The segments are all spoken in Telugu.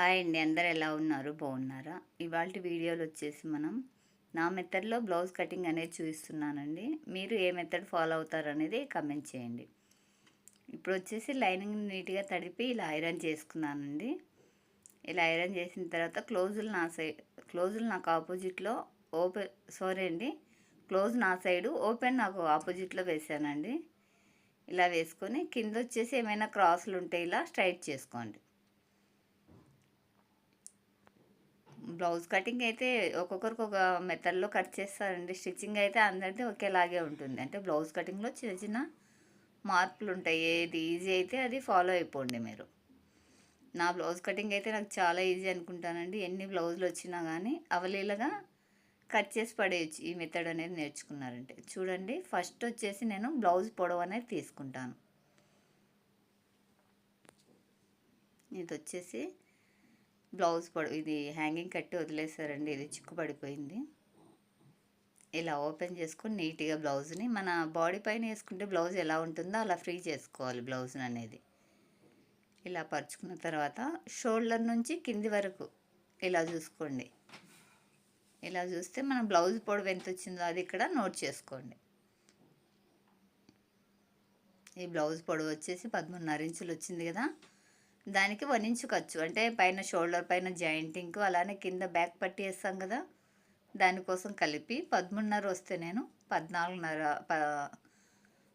హాయ్ అండి అందరు ఎలా ఉన్నారు? బాగున్నారా? ఇవాళ వీడియోలు వచ్చేసి మనం నా మెథడ్లో బ్లౌజ్ కటింగ్ అనేది చూపిస్తున్నానండి. మీరు ఏ మెథడ్ ఫాలో అవుతారనేది కమెంట్ చేయండి. ఇప్పుడు వచ్చేసి లైనింగ్ నీట్గా తడిపి ఇలా ఐరన్ చేసుకున్నానండి. ఇలా ఐరన్ చేసిన తర్వాత క్లోజులు నా సైడ్ క్లోజులు నాకు ఆపోజిట్లో ఓపెన్ సారీ అండి క్లోజ్ నా సైడు ఓపెన్ నాకు ఆపోజిట్లో వేసానండి. ఇలా వేసుకొని కింద వచ్చేసి ఏమైనా క్రాసులు ఉంటే ఇలా స్ట్రైట్ చేసుకోండి. బ్లౌజ్ కటింగ్ అయితే ఒక్కొక్కరికి ఒక మెథడ్లో కట్ చేస్తారండి. స్టిచ్చింగ్ అయితే అందరిది ఒకేలాగే ఉంటుంది. అంటే బ్లౌజ్ కటింగ్లో చిన్న చిన్న మార్పులు ఉంటాయి. ఏది ఈజీ అయితే అది ఫాలో అయిపోండి మీరు. నా బ్లౌజ్ కటింగ్ అయితే నాకు చాలా ఈజీ అనుకుంటానండి. ఎన్ని బ్లౌజులు వచ్చినా కానీ అవలీలగా కట్ చేసి పడేయచ్చు ఈ మెథడ్ అనేది నేర్చుకున్నారంటే. చూడండి ఫస్ట్ వచ్చేసి నేను బ్లౌజ్ పొడవు అనేది తీసుకుంటాను. ఇది వచ్చేసి బ్లౌజ్ పడు ఇది హ్యాంగింగ్ కట్టి వదిలేసారండి ఇది చిక్కు పడిపోయింది ఇలా ఓపెన్ చేసుకొని నీట్గా బ్లౌజ్ని మన బాడీ పైన వేసుకుంటే బ్లౌజ్ ఎలా ఉంటుందో అలా ఫ్రీ చేసుకోవాలి బ్లౌజ్ అనేది ఇలా పరుచుకున్న తర్వాత షోల్డర్ నుంచి కింది వరకు ఇలా చూసుకోండి. ఇలా చూస్తే మన బ్లౌజ్ పొడవు ఎంత వచ్చిందో అది ఇక్కడ నోట్ చేసుకోండి. ఈ బ్లౌజ్ పొడవు వచ్చేసి పదమూడున్నర ఇంచులు వచ్చింది కదా దానికి వన్ ఖర్చు అంటే పైన షోల్డర్ పైన జాయింటింగ్ అలానే కింద బ్యాక్ పట్టి వేస్తాం కదా. దానికోసం కలిపి పదమూడున్నర వస్తే నేను పద్నాలుగున్నర ప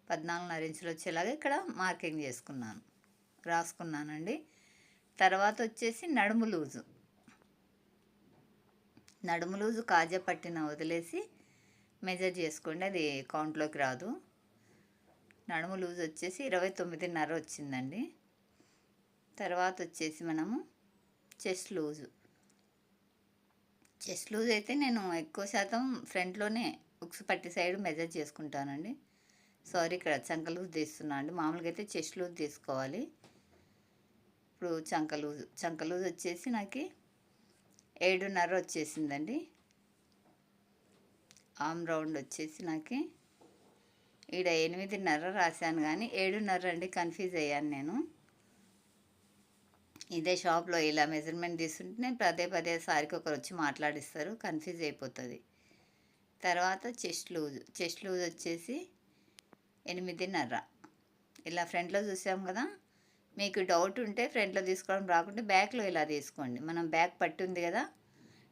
పద్నాలుగున్నర ఇంచులు వచ్చేలాగా ఇక్కడ మార్కింగ్ చేసుకున్నాను. రాసుకున్నానండి. తర్వాత వచ్చేసి నడుము లూజు. నడుము లూజు కాజా పట్టిన వదిలేసి మెజర్ చేసుకోండి. అది కౌంట్లోకి రాదు. నడుము లూజ్ వచ్చేసి ఇరవై తొమ్మిదిన్నర వచ్చిందండి. తర్వాత వచ్చేసి మనము చెస్ట్ లూజు. చెస్ట్ లూజ్ అయితే నేను ఎక్కువ శాతం ఫ్రంట్లోనే ఉక్స్ పట్టి సైడ్ మెజర్ చేసుకుంటానండి. సారీ ఇక్కడ చంక లూజ్ తీస్తున్నా అండి. మామూలుగా అయితే చెస్ట్ లూజ్ తీసుకోవాలి. ఇప్పుడు చంక లూజ్ చంక లూజ్ వచ్చేసి నాకు ఏడున్నర వచ్చేసిందండి. ఆమ్ రౌండ్ వచ్చేసి నాకు ఈడ ఎనిమిదిన్నర రాశాను కానీ ఏడున్నర అండి కన్ఫ్యూజ్ అయ్యాను నేను. ఇదే షాప్లో ఇలా మెజర్మెంట్ తీసుకుంటే నేను పదే పదే సారికి ఒకరు వచ్చి మాట్లాడిస్తారు కన్ఫ్యూజ్ అయిపోతుంది. తర్వాత చెస్ట్ లూజ్ చెస్ట్ లూజ్ వచ్చేసి ఎనిమిదిన్నర. ఇలా ఫ్రంట్లో చూసాం కదా మీకు డౌట్ ఉంటే ఫ్రంట్లో తీసుకోవడం రాకుంటే బ్యాక్లో ఇలా తీసుకోండి. మనం బ్యాక్ పట్టి ఉంది కదా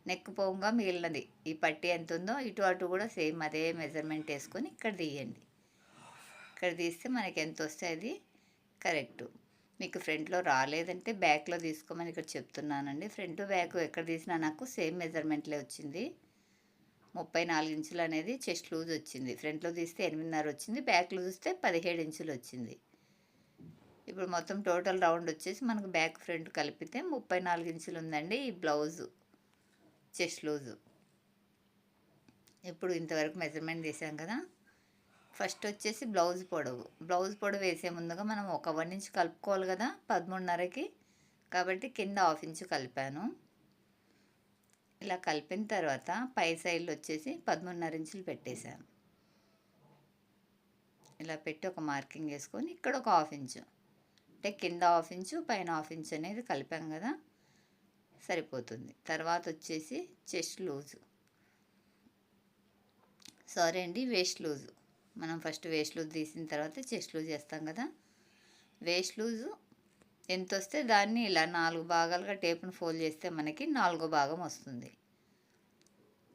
నెక్ పోగా మిగిలినది. ఈ పట్టి ఎంత ఉందో ఇటు అటు కూడా సేమ్ అదే మెజర్మెంట్ వేసుకొని ఇక్కడ తీయండి. ఇక్కడ తీస్తే మనకి ఎంత వస్తే అది కరెక్టు. మీకు ఫ్రంట్లో రాలేదంటే బ్యాక్లో తీసుకోమని ఇక్కడ చెప్తున్నానండి. ఫ్రంట్ బ్యాక్ ఎక్కడ తీసినా నాకు సేమ్ మెజర్మెంట్లే వచ్చింది. ముప్పై నాలుగు ఇంచులు అనేది చెస్ట్ లూజ్ వచ్చింది. ఫ్రంట్లో తీస్తే ఎనిమిదిన్నర వచ్చింది. బ్యాక్లో చూస్తే పదిహేడు ఇంచులు వచ్చింది. ఇప్పుడు మొత్తం టోటల్ రౌండ్ వచ్చేసి మనకు బ్యాక్ ఫ్రంట్ కలిపితే ముప్పై నాలుగు ఇంచులు ఉందండి ఈ బ్లౌజు. Chest loose. ఇప్పుడు ఇంతవరకు మెజర్మెంట్ తీసాం కదా. ఫస్ట్ వచ్చేసి బ్లౌజ్ పొడవు. బ్లౌజ్ పొడవు వేసే ముందుగా మనం ఒక వన్ ఇంచ్ కలుపుకోవాలి కదా పదమూడున్నరకి. కాబట్టి కింద హాఫ్ ఇంచు కలిపాను. ఇలా కలిపిన తర్వాత పై సైడ్లో వచ్చేసి పదమూడున్నర ఇంచులు పెట్టేశాను. ఇలా పెట్టి ఒక మార్కింగ్ వేసుకొని ఇక్కడ ఒక హాఫ్ ఇంచు. అంటే కింద హాఫ్ ఇంచు పైన హాఫ్ ఇంచ్ అనేది కలిపాం కదా సరిపోతుంది. తర్వాత వచ్చేసి చెస్ట్ లూజు. సారీ అండి వేస్ట్ లూజు. మనం ఫస్ట్ వేస్ట్ లూజ్ తీసిన తర్వాత చెస్ట్ లూజ్ చేస్తాం కదా. వేస్ట్ లూజు ఎంత వస్తే దాన్ని ఇలా నాలుగు భాగాలుగా టేప్ను ఫోల్డ్ చేస్తే మనకి నాలుగో భాగం వస్తుంది.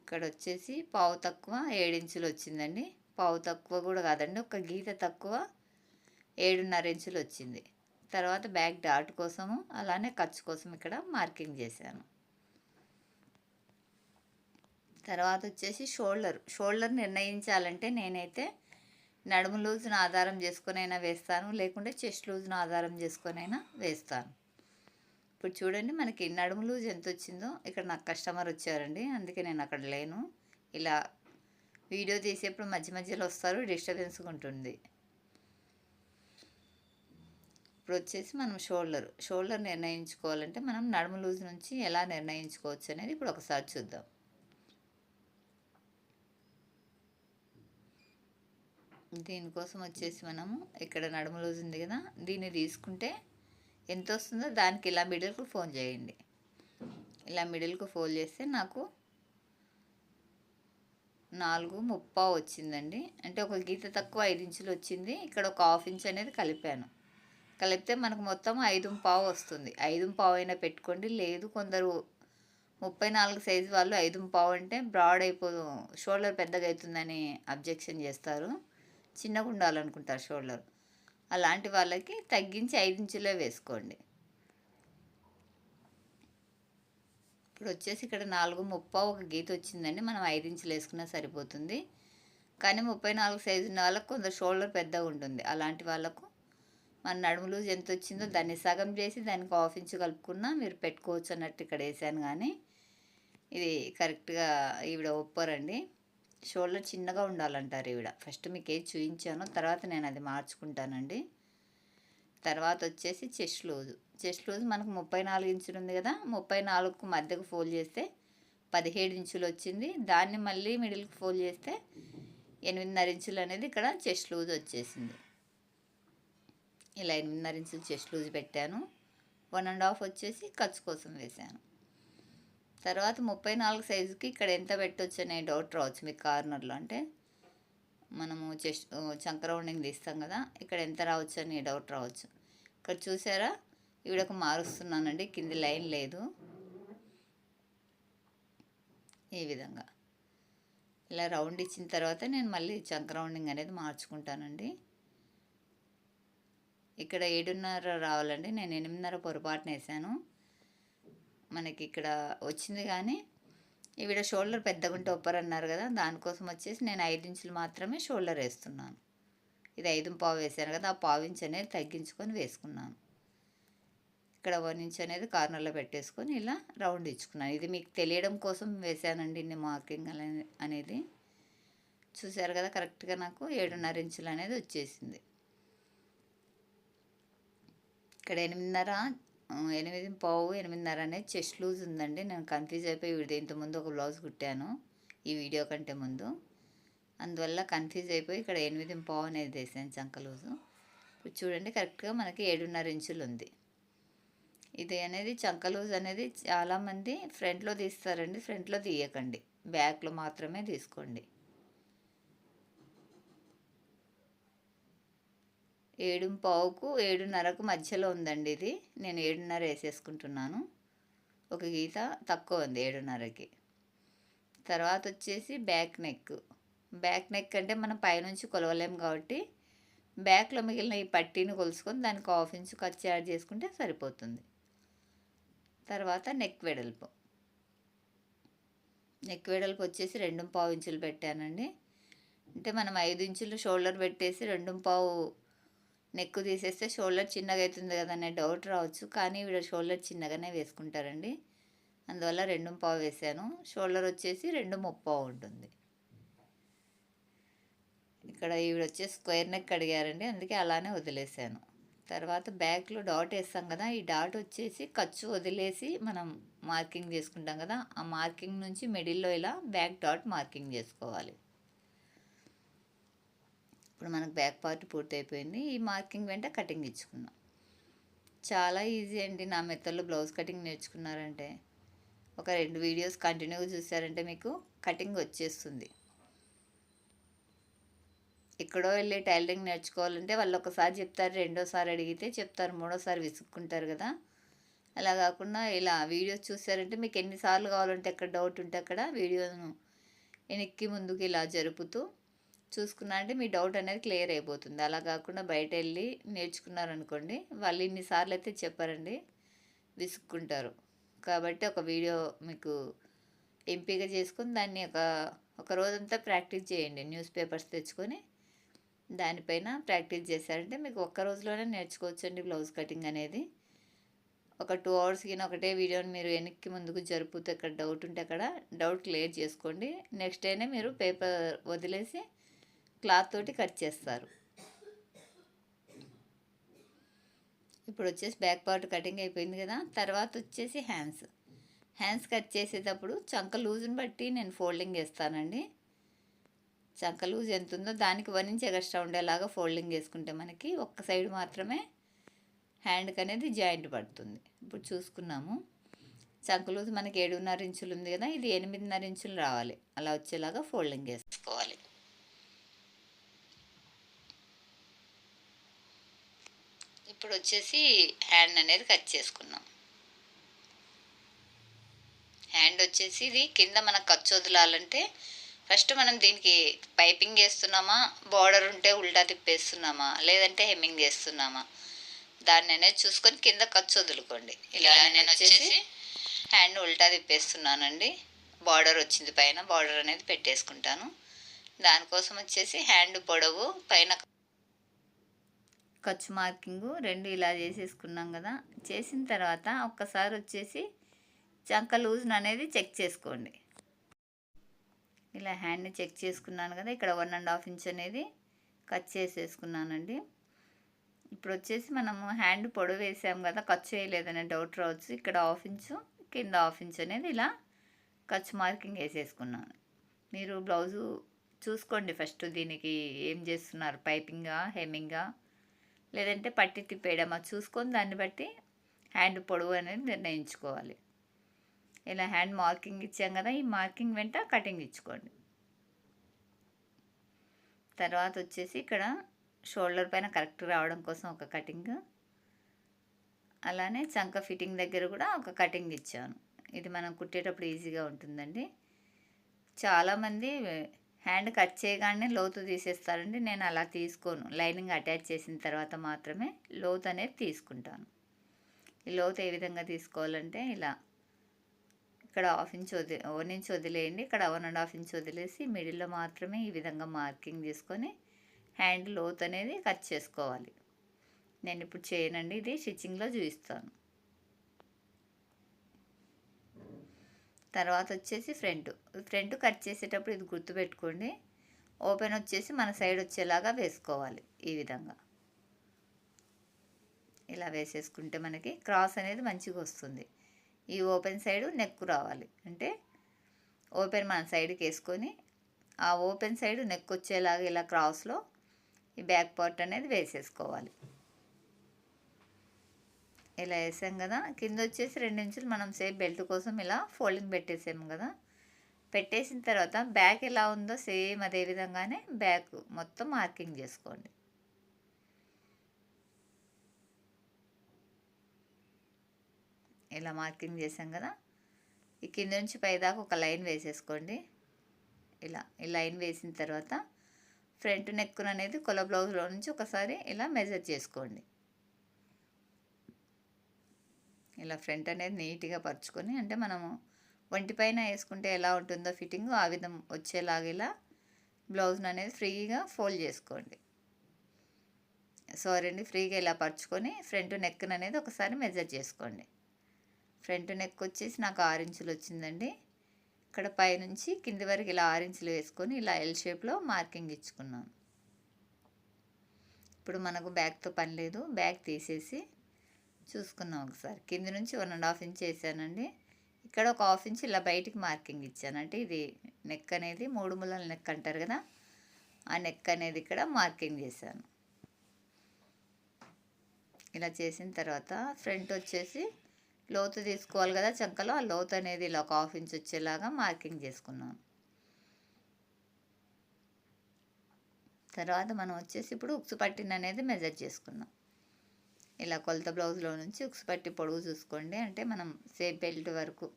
ఇక్కడ వచ్చేసి పావు తక్కువ ఏడించులు వచ్చిందండి. పావు తక్కువ కూడా కాదండి ఒక గీత తక్కువ ఏడున్నర ఇంచులు వచ్చింది. తర్వాత బ్యాక్ డాట్ కోసము అలానే ఖర్చు కోసం ఇక్కడ మార్కింగ్ చేశాను. తర్వాత వచ్చేసి షోల్డర్. షోల్డర్ నిర్ణయించాలంటే నేనైతే నడుము లూజ్ను ఆధారం చేసుకొనైనా వేస్తాను లేకుంటే చెస్ట్ లూజ్ను ఆధారం చేసుకొనైనా వేస్తాను. ఇప్పుడు చూడండి మనకి నడుము లూజ్ ఎంత వచ్చిందో ఇక్కడ నాకు కస్టమర్ వచ్చారండి అందుకే నేను అక్కడ లేను. ఇలా వీడియో తీసేప్పుడు మధ్య మధ్యలో వస్తారు డిస్టర్బెన్స్గా ఉంటుంది. ఇప్పుడు వచ్చేసి మనం షోల్డర్ షోల్డర్ నిర్ణయించుకోవాలంటే మనం నడుము లూజ్ నుంచి ఎలా నిర్ణయించుకోవచ్చు అనేది ఇప్పుడు ఒకసారి చూద్దాం. దీనికోసం వచ్చేసి మనము ఇక్కడ నడుము లూజ్ ఉంది కదా దీన్ని తీసుకుంటే ఎంత వస్తుందో దానికి ఇలా మిడిల్కు ఫోన్ చేయండి. ఇలా మిడిల్కు ఫోల్డ్ చేస్తే నాకు నాలుగు ముప్పా వచ్చిందండి. అంటే ఒక గీత తక్కువ ఐదు ఇంచులు వచ్చింది. ఇక్కడ ఒక హాఫ్ ఇంచ్ అనేది కలిపాను. కలిపితే మనకు మొత్తం ఐదు పావు వస్తుంది. ఐదు పావు అయినా పెట్టుకోండి. లేదు కొందరు ముప్పై నాలుగు సైజు వాళ్ళు ఐదు పావు అంటే బ్రాడ్ అయిపోదు షోల్డర్ పెద్దగా అవుతుందని అబ్జెక్షన్ చేస్తారు. చిన్నగా ఉండాలనుకుంటారు షోల్డర్. అలాంటి వాళ్ళకి తగ్గించి ఐదు ఇంచులే వేసుకోండి. ఇప్పుడు వచ్చేసి ఇక్కడ నాలుగు ముప్పై ఒక గీత వచ్చిందండి. మనం ఐదు ఇంచులు వేసుకున్నా సరిపోతుంది. కానీ ముప్పై నాలుగు సైజు ఉన్న వాళ్ళకు కొంత షోల్డర్ పెద్దగా ఉంటుంది. అలాంటి వాళ్ళకు మన నడుము లూజ్ ఎంత వచ్చిందో దాన్ని సగం చేసి దానికి హాఫ్ ఇంచు కలుపుకున్నా మీరు పెట్టుకోవచ్చు అన్నట్టు ఇక్కడ వేసాను. కానీ ఇది కరెక్ట్గా ఈవిడ ఒప్పరండి. షోల్డర్ చిన్నగా ఉండాలంటారు ఈవిడ. ఫస్ట్ మీకు ఏది చూయించానో తర్వాత నేను అది మార్చుకుంటానండి. తర్వాత వచ్చేసి చెస్ట్ లూజు. చెస్ట్ లూజ్ మనకు ముప్పై నాలుగు ఇంచులు ఉంది కదా ముప్పై నాలుగుకు మధ్యకు ఫోల్డ్ చేస్తే పదిహేడు ఇంచులు వచ్చింది. దాన్ని మళ్ళీ మిడిల్కి ఫోల్డ్ చేస్తే ఎనిమిదిన్నర ఇంచులు అనేది ఇక్కడ చెస్ట్ లూజ్ వచ్చేసింది. ఇలా ఎనిమిదిన్నర ఇంచులు చెస్ట్ లూజ్ పెట్టాను. వన్ అండ్ హాఫ్ వచ్చేసి ఖర్చు కోసం వేసాను తర్వాత ముప్పై నాలుగు సైజుకి ఇక్కడ ఎంత పెట్టవచ్చు అనే డౌట్ రావచ్చు మీకు కార్నర్లో. అంటే మనము చెస్ట్ చంక రౌండింగ్ తీస్తాం కదా ఇక్కడ ఎంత రావచ్చు అని డౌట్ రావచ్చు. ఇక్కడ చూసారా? ఈవిడకు మారుస్తున్నానండి కింది లైన్ లేదు. ఈ విధంగా. ఇలా రౌండ్ ఇచ్చిన తర్వాత నేను మళ్ళీ చంక రౌండింగ్ అనేది మార్చుకుంటానండి. ఇక్కడ ఏడున్నర రావాలండి నేను ఎనిమిదిన్నర పొరపాటున వేసాను. మనకి ఇక్కడ వచ్చింది కానీ ఈవిడ షోల్డర్ పెద్దగా ఉంటే ఒప్పర్ అన్నారు కదా దానికోసం వచ్చేసి నేను ఐదు ఇంచులు మాత్రమే షోల్డర్ వేస్తున్నాను. ఇది ఐదు పావు వేసాను కదా ఆ పావు ఇంచు అనేది తగ్గించుకొని వేసుకున్నాను. ఇక్కడ వన్ ఇంచ్ అనేది కార్నర్లో పెట్టేసుకొని ఇలా రౌండ్ ఇచ్చుకున్నాను. ఇది మీకు తెలియడం కోసం వేసానండి ఇన్ని మార్కింగ్ అనేది. చూసారు కదా కరెక్ట్గా నాకు ఏడున్నర ఇంచులు అనేది వచ్చేసింది. ఇక్కడ ఎనిమిదిన్నర ఎనిమిది పావు ఎనిమిదిన్నర అనేది చెస్ట్ లూజ్ ఉందండి. నేను కన్ఫ్యూజ్ అయిపోయి వీడిది. ఇంతకుముందు ఒక బ్లౌజ్ కుట్టాను ఈ వీడియో కంటే ముందు. అందువల్ల కన్ఫ్యూజ్ అయిపోయి ఇక్కడ ఎనిమిది పావు అనేది వేసాను చంక లూజు. ఇప్పుడు చూడండి కరెక్ట్గా మనకి ఏడున్నర ఇంచులు ఉంది. ఇది అనేది చంక లూజ్ అనేది చాలామంది ఫ్రంట్లో తీస్తారండి. ఫ్రంట్లో తీయకండి. బ్యాక్లో మాత్రమే తీసుకోండి. ఏడు పావుకు ఏడున్నరకు మధ్యలో ఉందండి ఇది. నేను ఏడున్నర వేసేసుకుంటున్నాను. ఒక గీత తక్కువ ఉంది ఏడున్నరకి. తర్వాత వచ్చేసి బ్యాక్ నెక్. బ్యాక్ నెక్ అంటే మనం పైనుంచి కొలవలేం కాబట్టి బ్యాక్లో మిగిలిన ఈ పట్టీని కొలుసుకొని దానికి హాఫ్ ఇంచు ఖర్చు యాడ్ చేసుకుంటే సరిపోతుంది. తర్వాత నెక్ వెడల్పు. నెక్ వెడల్పు వచ్చేసి రెండు పావు ఇంచులు పెట్టానండి. అంటే మనం ఐదు ఇంచులు షోల్డర్ పెట్టేసి రెండు పావు నెక్ తీసేస్తే షోల్డర్ చిన్నగా అవుతుంది కదా డౌట్ రావచ్చు. కానీ వీడు షోల్డర్ చిన్నగానే వేసుకుంటారండి. అందువల్ల రెండు పావు వేసాను. షోల్డర్ వచ్చేసి రెండు ముప్పావు ఉంటుంది. ఇక్కడ ఈవిడ వచ్చేసి స్క్వేర్ నెక్ అడిగారండి. అందుకే అలానే వదిలేసాను. తర్వాత బ్యాక్లో డాట్ వేస్తాం కదా ఈ డాట్ వచ్చేసి ఖర్చు వదిలేసి మనం మార్కింగ్ చేసుకుంటాం కదా ఆ మార్కింగ్ నుంచి మిడిల్లో ఇలా బ్యాక్ డాట్ మార్కింగ్ చేసుకోవాలి. ఇప్పుడు మనకు బ్యాక్ పార్ట్ పూర్తయిపోయింది. ఈ మార్కింగ్ వెంట కటింగ్ ఇచ్చుకున్నాం. చాలా ఈజీ అండి నా మెత్తల్లో బ్లౌజ్ కటింగ్ నేర్చుకున్నారంటే. ఒక రెండు వీడియోస్ కంటిన్యూగా చూసారంటే మీకు కటింగ్ వచ్చేస్తుంది. ఎక్కడో వెళ్ళి టైలరింగ్ నేర్చుకోవాలంటే వాళ్ళు ఒకసారి చెప్తారు రెండోసారి అడిగితే చెప్తారు మూడోసారి విసుక్కుంటారు కదా. అలా కాకుండా ఇలా వీడియోస్ చూసారంటే మీకు ఎన్నిసార్లు కావాలంటే ఎక్కడ డౌట్ ఉంటే అక్కడ వీడియోను వెనక్కి ముందుకు ఇలా జరుపుతూ చూసుకున్నా అంటే మీ డౌట్ అనేది క్లియర్ అయిపోతుంది. అలా కాకుండా బయట వెళ్ళి నేర్చుకున్నారనుకోండి వాళ్ళు ఇన్నిసార్లు అయితే చెప్పారండి విసుక్కుంటారు. కాబట్టి ఒక వీడియో మీకు ఎంపిక చేసుకొని దాన్ని ఒక ఒక రోజంతా ప్రాక్టీస్ చేయండి. న్యూస్ పేపర్స్ తెచ్చుకొని దానిపైన ప్రాక్టీస్ చేశారంటే మీకు ఒక్క రోజులోనే నేర్చుకోవచ్చండి బ్లౌజ్ కటింగ్ అనేది. ఒక టూ అవర్స్ కింద ఒకటే వీడియోని మీరు వెనక్కి ముందుకు జరుపుతూ ఎక్కడ డౌట్ ఉంటే అక్కడ డౌట్ క్లియర్ చేసుకోండి. నెక్స్ట్ డేనే మీరు పేపర్ వదిలేసి క్లాత్ తోటి కట్ చేస్తారు. ఇప్పుడు వచ్చేసి బ్యాక్ పార్ట్ కటింగ్ అయిపోయింది కదా తర్వాత వచ్చేసి హ్యాండ్స్. హ్యాండ్స్ కట్ చేసేటప్పుడు చంక లూజ్ని బట్టి నేను ఫోల్డింగ్ వేస్తానండి చంక లూజ్ ఎంత ఉందో దానికి వన్ ఇంచ్ ఎక్స్ట్రా ఉండేలాగా ఫోల్డింగ్ వేసుకుంటే మనకి ఒక్క సైడ్ మాత్రమే హ్యాండ్కి అనేది జాయింట్ పడుతుంది. ఇప్పుడు చూసుకున్నాము. చంక లూజ్ మనకి ఏడున్నర ఇంచులు ఉంది కదా ఇది ఎనిమిదిన్నర ఇంచులు రావాలి. అలా వచ్చేలాగా ఫోల్డింగ్ వేసుకోవాలి ఇప్పుడు వచ్చేసి హ్యాండ్ అనేది కట్ చేసుకున్నాం. హ్యాండ్ వచ్చేసి ఇది కింద మనకు ఖర్చు వదలాలంటే ఫస్ట్ మనం దీనికి పైపింగ్ వేస్తున్నామా బార్డర్ ఉంటే ఉల్టా తిప్పేస్తున్నామా? లేదంటే హెమ్మింగ్ చేస్తున్నామా? దాన్ని అనేది చూసుకొని కింద ఖర్చు వదులుకోండి ఇలా నేను వచ్చేసి హ్యాండ్ ఉల్టా తిప్పేస్తున్నానండి. బార్డర్ వచ్చింది పైన బార్డర్ అనేది పెట్టేసుకుంటాను. దానికోసం వచ్చేసి హ్యాండ్ పొడవు పైన ఖర్చు మార్కింగ్ రెండు ఇలా చేసేసుకున్నాం కదా. చేసిన తర్వాత ఒక్కసారి వచ్చేసి చంక లూజ్న్ అనేది చెక్ చేసుకోండి. ఇలా హ్యాండ్ని చెక్ చేసుకున్నాను కదా ఇక్కడ వన్ అండ్ హాఫ్ ఇంచ్ అనేది కట్ చేసేసుకున్నానండి. ఇప్పుడు వచ్చేసి మనము హ్యాండ్ పొడవు వేసాం కదా ఖర్చు వేయలేదనే డౌట్ రావచ్చు. ఇక్కడ హాఫ్ ఇంచు కింద హాఫ్ ఇంచ్ అనేది ఇలా ఖర్చు మార్కింగ్ వేసేసుకున్నాను. మీరు బ్లౌజు చూసుకోండి ఫస్ట్ దీనికి ఏం చేస్తున్నారు పైపింగా హెమ్మింగా? లేదంటే పట్టి తిప్పేయడమా చూసుకొని దాన్ని బట్టి హ్యాండ్ పొడవు అనేది నిర్ణయించుకోవాలి. ఇలా హ్యాండ్ మార్కింగ్ ఇచ్చాం కదా ఈ మార్కింగ్ వెంట కటింగ్ ఇచ్చుకోండి. తర్వాత వచ్చేసి ఇక్కడ షోల్డర్ పైన కరెక్ట్ రావడం కోసం ఒక కటింగ్. అలానే చంక ఫిట్టింగ్ దగ్గర కూడా ఒక కటింగ్ ఇచ్చాను. ఇది మనం కుట్టేటప్పుడు ఈజీగా ఉంటుందండి. చాలామంది హ్యాండ్ కట్ చేయగానే లోతు తీసేస్తారండి. నేను అలా తీసుకోను. లైనింగ్ అటాచ్ చేసిన తర్వాత మాత్రమే లోతు అనేది తీసుకుంటాను. ఈ లోతు ఏ విధంగా తీసుకోవాలంటే ఇలా ఇక్కడ హాఫ్ ఇంచ్ వది వన్ ఇంచ్ వదిలేయండి. ఇక్కడ వన్ అండ్ హాఫ్ ఇంచ్ వదిలేసి మిడిల్లో మాత్రమే ఈ విధంగా మార్కింగ్ తీసుకొని హ్యాండ్ లోత్ అనేది కట్ చేసుకోవాలి. నేను ఇప్పుడు చేయనండి. ఇది స్టిచ్చింగ్లో చూపిస్తాను. తర్వాత వచ్చేసి ఫ్రంట్. ఫ్రంట్ కట్ చేసేటప్పుడు ఇది గుర్తుపెట్టుకోండి. ఓపెన్ వచ్చేసి మన సైడ్ వచ్చేలాగా వేసుకోవాలి ఈ విధంగా. ఇలా వేసేసుకుంటే మనకి క్రాస్ అనేది మంచిగా వస్తుంది. ఈ ఓపెన్ సైడ్ నెక్ రావాలి. అంటే ఓపెన్ మన సైడ్కి వేసుకొని ఆ ఓపెన్ సైడ్ నెక్ వచ్చేలాగా ఇలా క్రాస్లో ఈ బ్యాక్ పార్ట్ అనేది వేసేసుకోవాలి. ఇలా వేసాం కదా. కింద వచ్చేసి రెండు ఇంచులు మనం సేమ్ బెల్ట్ కోసం ఇలా ఫోల్డింగ్ పెట్టేసాము కదా. పెట్టేసిన తర్వాత బ్యాక్ ఎలా ఉందో సేమ్ అదే విధంగానే బ్యాక్ మొత్తం మార్కింగ్ చేసుకోండి. ఇలా మార్కింగ్ చేసాం కదా. ఈ కింద నుంచి పైదాకా ఒక లైన్ వేసేసుకోండి. ఇలా ఈ లైన్ వేసిన తర్వాత ఫ్రంట్ నెక్ అనేది కొల బ్లౌజ్లో నుంచి ఒకసారి ఇలా మెజర్ చేసుకోండి. ఇలా ఫ్రంట్ అనేది నీట్గా పరుచుకొని అంటే మనము ఒంటిపైన వేసుకుంటే ఎలా ఉంటుందో ఫిట్టింగ్ ఆ విధం వచ్చేలాగా ఇలా బ్లౌజ్ని అనేది ఫ్రీగా ఫోల్డ్ చేసుకోండి. సారీ అండి ఫ్రీగా ఇలా పరుచుకొని ఫ్రంట్ నెక్ అనేది ఒకసారి మెజర్ చేసుకోండి. ఫ్రంట్ నెక్ వచ్చేసి నాకు ఆరు ఇంచులు వచ్చిందండి. ఇక్కడ పైనుంచి కింది వరకు ఇలా ఆరు ఇంచులు వేసుకొని ఇలా ఎల్ షేప్లో మార్కింగ్ ఇచ్చుకున్నాను. ఇప్పుడు మనకు బ్యాగ్తో పని లేదు. బ్యాగ్ తీసేసి చూసుకున్నాం ఒకసారి. కింది నుంచి వన్ అండ్ హాఫ్ ఇంచ్ వేసానండి. ఇక్కడ ఒక హాఫ్ ఇంచ్ ఇలా బయటికి మార్కింగ్ ఇచ్చానంటే ఇది నెక్ అనేది మూడు ముళ్ళల నెక్ అంటారు కదా ఆ నెక్ అనేది ఇక్కడ మార్కింగ్ చేశాను. ఇలా చేసిన తర్వాత ఫ్రంట్ వచ్చేసి లోతు తీసుకోవాలి కదా చంకలో ఆ లోతు అనేది ఇలా ఒక హాఫ్ ఇంచ్ వచ్చేలాగా మార్కింగ్ చేసుకున్నాను. తర్వాత మనం వచ్చేసి ఇప్పుడు ఉక్సు పట్టిన అనేది మెజర్ చేసుకున్నాం ఇలా కొలత బ్లౌజ్లో నుంచి ఉక్సుపట్టి పొడవు చూసుకోండి. అంటే మనం సేఫ్ బెల్ట్ వరకు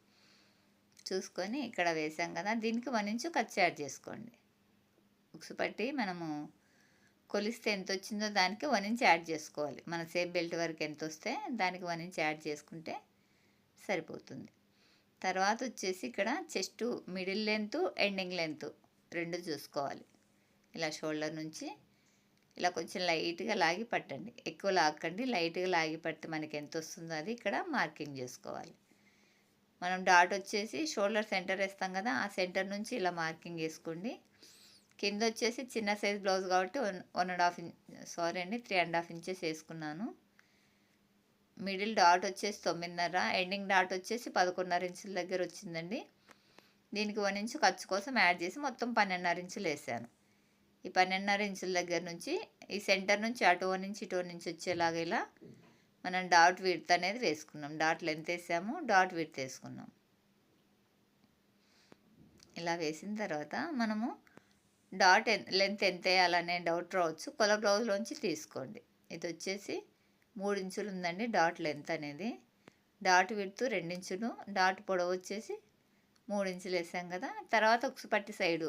చూసుకొని ఇక్కడ వేసాం కదా దీనికి వన్ ఇంచు ఖర్చు యాడ్ చేసుకోండి. ఉక్సుపట్టి మనము కొలిస్తే ఎంత వచ్చిందో దానికి వన్ ఇంచ్ యాడ్ చేసుకోవాలి. మన సేఫ్ బెల్ట్ వరకు ఎంత వస్తే దానికి వన్ ఇంచ్ యాడ్ చేసుకుంటే సరిపోతుంది. తర్వాత వచ్చేసి ఇక్కడ chest middle length ending length రెండు చూసుకోవాలి. ఇలా షోల్డర్ నుంచి ఇలా కొంచెం లైట్గా లాగి పట్టండి. ఎక్కువ లాగకండి లైట్గా లాగి పడితే మనకి ఎంత వస్తుందో అది ఇక్కడ మార్కింగ్ చేసుకోవాలి. మనం డాట్ వచ్చేసి షోల్డర్ సెంటర్ వేస్తాం కదా ఆ సెంటర్ నుంచి ఇలా మార్కింగ్ వేసుకోండి కింద వచ్చేసి చిన్న సైజ్ బ్లౌజ్ కాబట్టి one one and half inch sorry అండి త్రీ అండ్ హాఫ్ ఇంచెస్ వేసుకున్నాను. మిడిల్ డాట్ వచ్చేసి తొమ్మిదిన్నర ఎండింగ్ డాట్ వచ్చేసి పదకొండున్నర ఇంచుల దగ్గర వచ్చిందండి. దీనికి వన్ ఇంచు ఖర్చు కోసం యాడ్ చేసి మొత్తం పన్నెండున్నర ఇంచులు వేసాను. ఈ పన్నెండున్నర ఇంచుల దగ్గర నుంచి ఈ సెంటర్ నుంచి అటో నుంచి ఇటో నుంచి వచ్చేలాగా ఇలా మనం డాట్ విడ్త్ అనేది వేసుకున్నాం. డాట్ లెంత్ వేసాము డాట్ విడ్త్ వేసుకున్నాం. ఇలా వేసిన తర్వాత మనము డాట్ లెంత్ ఎంత వేయాలనే డౌట్ రావచ్చు. కొల బ్లౌజ్లోంచి తీసుకోండి. ఇది వచ్చేసి మూడు ఇంచులు ఉందండి డాట్ లెంత్ అనేది. డాట్ విడుతూ రెండించులు డాట్ పొడవు వచ్చేసి మూడు ఇంచులు వేసాం కదా. తర్వాత ఉక్సు పట్టి సైడు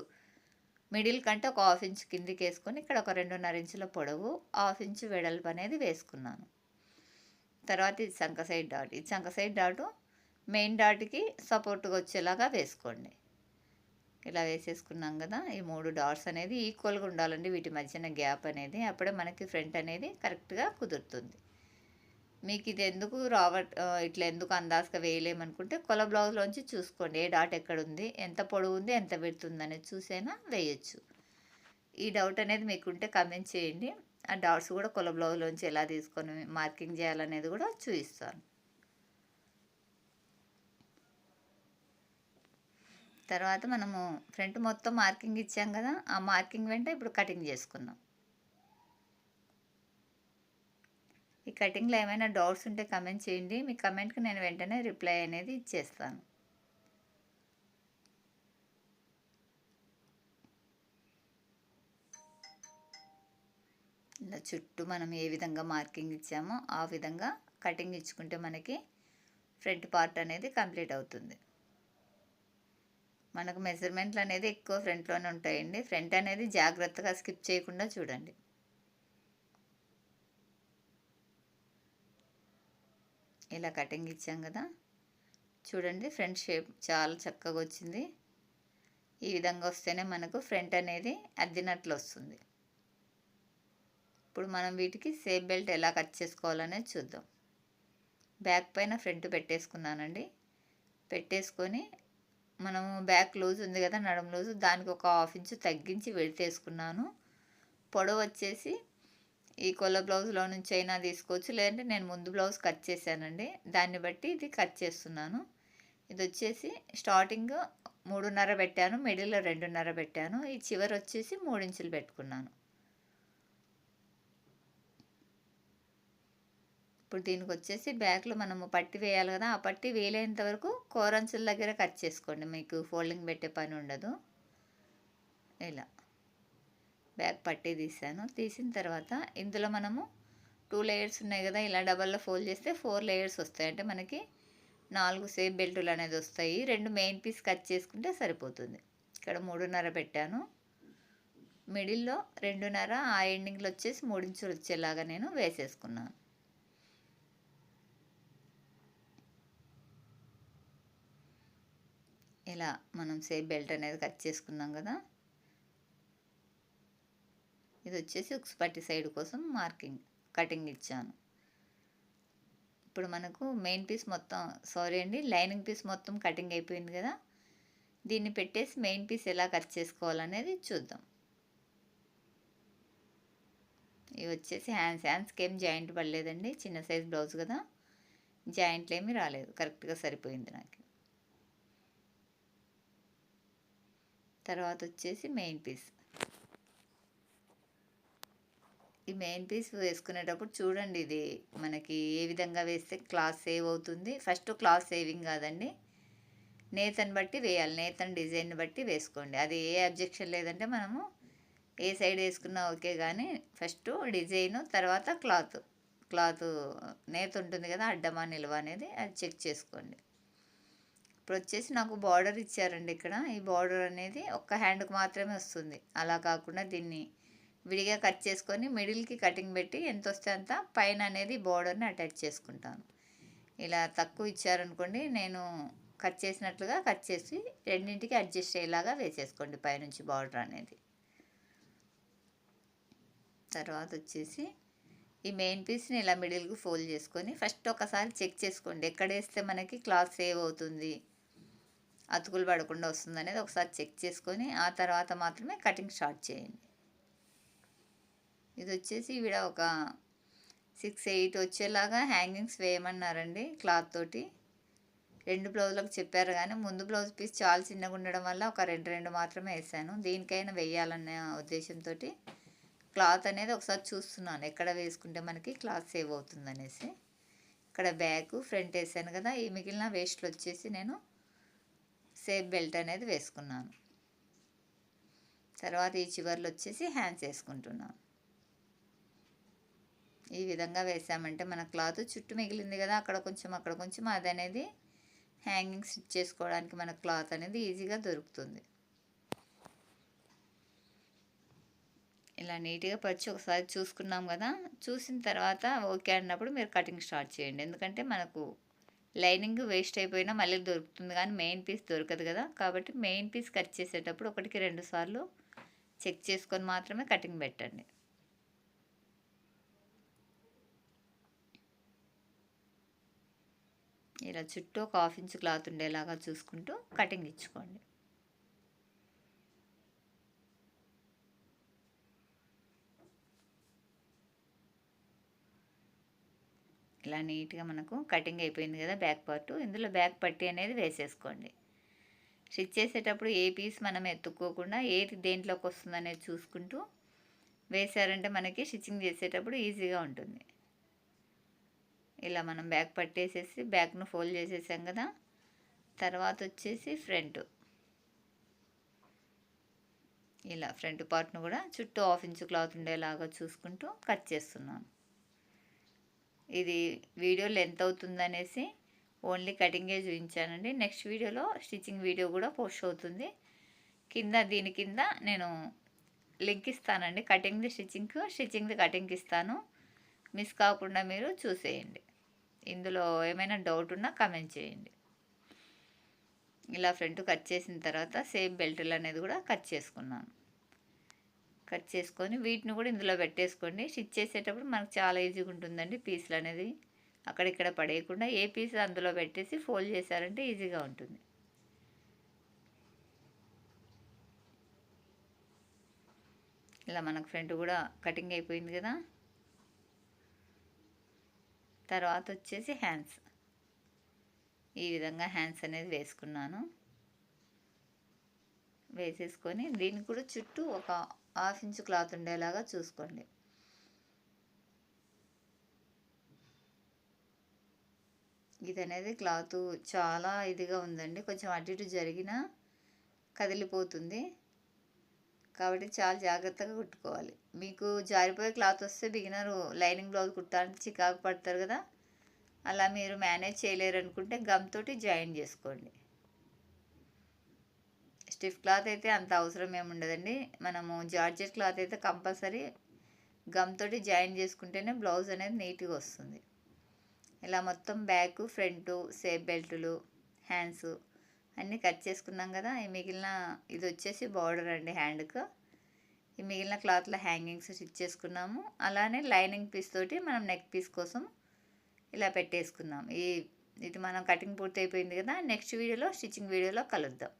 మిడిల్ కంటే ఒక హాఫ్ ఇంచ్ కిందికి వేసుకొని ఇక్కడ ఒక రెండున్నర ఇంచుల పొడవు హాఫ్ ఇంచు వెడల్పు అనేది వేసుకున్నాను. తర్వాత ఇది సంక సైడ్ డాట్. ఇది సంక సైడ్ డాటు మెయిన్ డాట్కి సపోర్ట్గా వచ్చేలాగా వేసుకోండి. ఇలా వేసేసుకున్నాం కదా ఈ మూడు డాట్స్ అనేది ఈక్వల్గా ఉండాలండి. వీటి మధ్యన గ్యాప్ అనేది అప్పుడే మనకి ఫ్రంట్ అనేది కరెక్ట్గా కుదురుతుంది. మీకు ఇది ఎందుకు రావట్ ఇట్లా ఎందుకు అందాజగా వేయలేమనుకుంటే కొల బ్లౌజ్లోంచి చూసుకోండి. ఏ డాట్ ఎక్కడ ఉంది ఎంత పొడవు ఉంది ఎంత పెడుతుంది అనేది చూసైనా వేయచ్చు. ఈ డౌట్ అనేది మీకు ఉంటే కమెంట్ చేయండి. ఆ డాట్స్ కూడా కొల బ్లౌజ్లోంచి ఎలా తీసుకొని మార్కింగ్ చేయాలనేది కూడా చూపిస్తాను. తర్వాత మనము ఫ్రంట్ మొత్తం మార్కింగ్ ఇచ్చాం కదా ఆ మార్కింగ్ వెంట ఇప్పుడు కటింగ్ చేసుకుందాం. ఈ కటింగ్లో ఏమైనా డౌట్స్ ఉంటే కమెంట్ చేయండి. మీ కమెంట్కి నేను వెంటనే రిప్లై అనేది ఇచ్చేస్తాను. ఇలా చుట్టూ మనం ఏ విధంగా మార్కింగ్ ఇచ్చామో ఆ విధంగా కటింగ్ ఇచ్చుకుంటే మనకి ఫ్రంట్ పార్ట్ అనేది కంప్లీట్ అవుతుంది. మనకు మెజర్మెంట్లు అనేది ఎక్కువ ఫ్రంట్లోనే ఉంటాయండి. ఫ్రంట్ అనేది జాగ్రత్తగా స్కిప్ చేయకుండా చూడండి. ఇలా కటింగ్ ఇచ్చాం కదా. చూడండి ఫ్రంట్ షేప్ చాలా చక్కగా వచ్చింది. ఈ విధంగా వస్తేనే మనకు ఫ్రంట్ అనేది అద్దినట్లు వస్తుంది. ఇప్పుడు మనం వీటికి సేఫ్ బెల్ట్ ఎలా కట్ చేసుకోవాలనేది చూద్దాం. బ్యాక్ పైన ఫ్రంట్ పెట్టేసుకున్నానండి. పెట్టేసుకొని మనము బ్యాక్ లూజ్ ఉంది కదా నడుము లూజ్ దానికి ఒక హాఫ్ ఇంచు తగ్గించి వెళితేసుకున్నాను పొడవు వచ్చేసి ఈ కొల్ల బ్లౌజ్లో నుంచి అయినా తీసుకోవచ్చు. లేదంటే నేను ముందు బ్లౌజ్ కట్ చేశానండి. దాన్ని బట్టి ఇది కట్ చేస్తున్నాను. ఇది వచ్చేసి స్టార్టింగ్ మూడున్నర పెట్టాను. మిడిల్లో రెండున్నర పెట్టాను. ఈ చివరి వచ్చేసి మూడించులు పెట్టుకున్నాను. ఇప్పుడు దీనికి వచ్చేసి బ్యాక్లో మనము పట్టి వేయాలి కదా ఆ పట్టి వేలేంత వరకు కోరంచుల దగ్గర కట్ చేసుకోండి. మీకు ఫోల్డింగ్ పెట్టే పని ఉండదు. ఇలా. బ్యాక్ పట్టి తీసాను తీసిన తర్వాత ఇందులో మనము టూ లేయర్స్ ఉన్నాయి కదా ఇలా డబల్లో ఫోల్డ్ చేస్తే ఫోర్ లేయర్స్ వస్తాయి. అంటే మనకి నాలుగు సేఫ్ బెల్టులు అనేది వస్తాయి. రెండు మెయిన్ పీస్ కట్ చేసుకుంటే సరిపోతుంది. ఇక్కడ మూడున్నర పెట్టాను. మిడిల్లో రెండున్నర ఆ ఎండింగ్లో వచ్చేసి మూడించులు వచ్చేలాగా నేను వేసేసుకున్నాను. ఇలా మనం సేఫ్ బెల్ట్ అనేది కట్ చేసుకున్నాం కదా. ఇది వచ్చేసి ఉక్స్ పట్టి సైడ్ కోసం మార్కింగ్ కటింగ్ ఇచ్చాను. ఇప్పుడు మనకు మెయిన్ పీస్ మొత్తం సారీ అండి లైనింగ్ పీస్ మొత్తం కటింగ్ అయిపోయింది కదా. దీన్ని పెట్టేసి మెయిన్ పీస్ ఎలా కట్ చేసుకోవాలనేది చూద్దాం. ఇవి వచ్చేసి హ్యాండ్స్ హ్యాండ్స్కి ఏం జాయింట్ పడలేదండి చిన్న సైజ్ బ్లౌజ్ కదా. జాయింట్లు ఏమీ రాలేదు కరెక్ట్గా సరిపోయింది నాకు. తర్వాత వచ్చేసి మెయిన్ పీస్. ఈ మెయిన్ పీస్ వేసుకునేటప్పుడు చూడండి ఇది మనకి ఏ విధంగా వేస్తే క్లాత్ సేవ్ అవుతుంది. ఫస్ట్ క్లాత్ సేవింగ్ కాదండి. నేతని బట్టి వేయాలి. నేతన్ డిజైన్ బట్టి వేసుకోండి. అది ఏ అబ్జెక్షన్ లేదంటే మనము ఏ సైడ్ వేసుకున్నా ఓకే కానీ ఫస్ట్ డిజైను తర్వాత క్లాత్ క్లాత్ నేత ఉంటుంది కదా అడ్డమా నిల్వ అనేది అది చెక్ చేసుకోండి. ఇప్పుడు వచ్చేసి నాకు బార్డర్ ఇచ్చారండి ఇక్కడ. ఈ బార్డర్ అనేది ఒక్క హ్యాండ్కి మాత్రమే వస్తుంది. అలా కాకుండా దీన్ని విడిగా కట్ చేసుకొని మిడిల్కి కటింగ్ పెట్టి ఎంత వస్తే అంత పైన అనేది బోర్డర్ని అటాచ్ చేసుకుంటాను. ఇలా తక్కువ ఇచ్చారనుకోండి నేను కట్ చేసినట్లుగా కట్ చేసి రెండింటికి అడ్జస్ట్ అయ్యేలాగా వేసేసుకోండి పైనుంచి బార్డర్ అనేది. తర్వాత వచ్చేసి ఈ మెయిన్ పీస్ని ఇలా మిడిల్కి ఫోల్డ్ చేసుకొని ఫస్ట్ ఒకసారి చెక్ చేసుకోండి ఎక్కడ వేస్తే మనకి క్లాత్ సేవ్ అవుతుంది అతుకులు పడకుండా వస్తుంది అనేది ఒకసారి చెక్ చేసుకొని ఆ తర్వాత మాత్రమే కటింగ్ స్టార్ట్ చేయండి. ఇది వచ్చేసి ఈవిడ ఒక సిక్స్ ఎయిట్ వచ్చేలాగా హ్యాంగింగ్స్ వేయమన్నారండి క్లాత్ తోటి. రెండు బ్లౌజులకు చెప్పారు కానీ ముందు బ్లౌజ్ పీస్ చాలా చిన్నగా ఉండడం వల్ల ఒక రెండు రెండు మాత్రమే వేసాను. దీనికైనా వేయాలనే ఉద్దేశంతో క్లాత్ అనేది ఒకసారి చూస్తున్నాను. ఎక్కడ వేసుకుంటే మనకి క్లాత్ సేవ్ అవుతుంది అనేసి ఇక్కడ బ్యాక్ ఫ్రంట్ వేసాను కదా ఈ మిగిలిన వేస్ట్లు వచ్చేసి నేను సేఫ్ బెల్ట్ అనేది వేసుకున్నాను. తర్వాత ఈ చివర్లు వచ్చేసి హ్యాండ్స్ వేసుకుంటున్నాను. ఈ విధంగా వేసామంటే మన క్లాత్ చుట్టూ మిగిలింది కదా అక్కడ కొంచెం అక్కడ కొంచెం అది అనేది హ్యాంగింగ్ స్టిచ్ చేసుకోవడానికి మన క్లాత్ అనేది ఈజీగా దొరుకుతుంది. ఇలా నీట్గా పరిచి ఒకసారి చూసుకున్నాం కదా చూసిన తర్వాత ఓకే అన్నప్పుడు మీరు కటింగ్ స్టార్ట్ చేయండి. ఎందుకంటే మనకు లైనింగ్ వేస్ట్ అయిపోయినా మళ్ళీ దొరుకుతుంది కానీ మెయిన్ పీస్ దొరకదు కదా కాబట్టి మెయిన్ పీస్ కట్ చేసేటప్పుడు ఒకటికి రెండు సార్లు చెక్ చేసుకొని మాత్రమే కటింగ్ పెట్టండి. ఇలా చుట్టూ ఒక హాఫ్ ఇంచ్ క్లాత్ ఉండేలాగా చూసుకుంటూ కటింగ్ ఇచ్చుకోండి. ఇలా నీట్గా మనకు కటింగ్ అయిపోయింది కదా బ్యాక్ పార్ట్. ఇందులో బ్యాక్ పట్టీ అనేది వేసేసుకోండి. స్టిచ్ చేసేటప్పుడు ఏ పీస్ మనం ఎత్తుక్కోకుండా ఏది దేంట్లోకి వస్తుంది అనేది చూసుకుంటూ వేసారంటే మనకి స్టిచ్చింగ్ చేసేటప్పుడు ఈజీగా ఉంటుంది. ఇలా మనం బ్యాక్ పట్టేసేసి బ్యాక్ను ఫోల్డ్ చేసేసాం కదా. తర్వాత వచ్చేసి ఫ్రంట్. ఇలా ఫ్రంట్ పార్ట్ను కూడా చుట్టూ హాఫ్ ఇంచు క్లాత్ ఉండేలాగా చూసుకుంటూ కట్ చేస్తున్నాను. ఇది వీడియో లెంత్ అవుతుందనేసి ఓన్లీ కటింగే చూపించానండి. నెక్స్ట్ వీడియోలో స్టిచ్చింగ్ వీడియో కూడా పోస్ట్ అవుతుంది. కింద దీని కింద నేను లింక్ ఇస్తానండి. కటింగ్ది స్టిచ్చింగ్కి స్టిచ్చింగ్ది కటింగ్కి ఇస్తాను మిస్ కాకుండా మీరు చూసేయండి. ఇందులో ఏమైనా డౌట్ ఉన్నా కమెంట్ చేయండి. ఇలా ఫ్రంట్ కట్ చేసిన తర్వాత సేమ్ బెల్ట్లు అనేది కూడా కట్ చేసుకున్నాను. కట్ చేసుకొని వీటిని కూడా ఇందులో పెట్టేసుకోండి. స్టిచ్ చేసేటప్పుడు మనకు చాలా ఈజీగా ఉంటుందండి. పీసులు అనేది అక్కడిక్కడ పడేయకుండా ఏ పీస్ అందులో పెట్టేసి ఫోల్డ్ చేశారంటే ఈజీగా ఉంటుంది. ఇలా మనకు ఫ్రంట్ కూడా కటింగ్ అయిపోయింది కదా. తర్వాత వచ్చేసి హ్యాండ్స్. ఈ విధంగా హ్యాండ్స్ అనేది వేసుకున్నాను. వేసేసుకొని దీనికి కూడా చుట్టూ ఒక హాఫ్ ఇంచ్ క్లాత్ ఉండేలాగా చూసుకోండి. ఇది అనేది క్లాత్ చాలా ఇదిగా ఉందండి. కొంచెం అటు ఇటు జరిగినా కదిలిపోతుంది. కాబట్టి చాలా జాగ్రత్తగా కుట్టుకోవాలి. మీకు జారిపోయే క్లాత్ వస్తే బిగినర్ లైనింగ్ బ్లౌజ్ కుట్టాలంటే చికాకు పడతారు కదా? అలా మీరు మేనేజ్ చేయలేరు అనుకుంటే గమ్ తోటి జాయిన్ చేసుకోండి. స్టిఫ్ క్లాత్ అయితే అంత అవసరం ఏముండదండి మనము జార్జెట్ క్లాత్ అయితే కంపల్సరీ గమ్ తోటి జాయిన్ చేసుకుంటేనే బ్లౌజ్ అనేది నీట్గా వస్తుంది. ఇలా మొత్తం బ్యాక్ ఫ్రంట్ సేఫ్ బెల్టులు హ్యాండ్స్ అన్నీ కట్ చేసుకున్నాం కదా ఈ మిగిలిన ఇది వచ్చేసి బార్డర్ అండి హ్యాండ్కు. ఈ మిగిలిన క్లాత్లో హ్యాంగింగ్స్ స్టిచ్ చేసుకున్నాము. అలానే లైనింగ్ పీస్ తోటి మనం నెక్ పీస్ కోసం ఇలా పెట్టేసుకున్నాం. ఈ ఇది మనం కటింగ్ పూర్తి అయిపోయింది కదా నెక్స్ట్ వీడియోలో స్టిచ్చింగ్ వీడియోలో కలుద్దాం.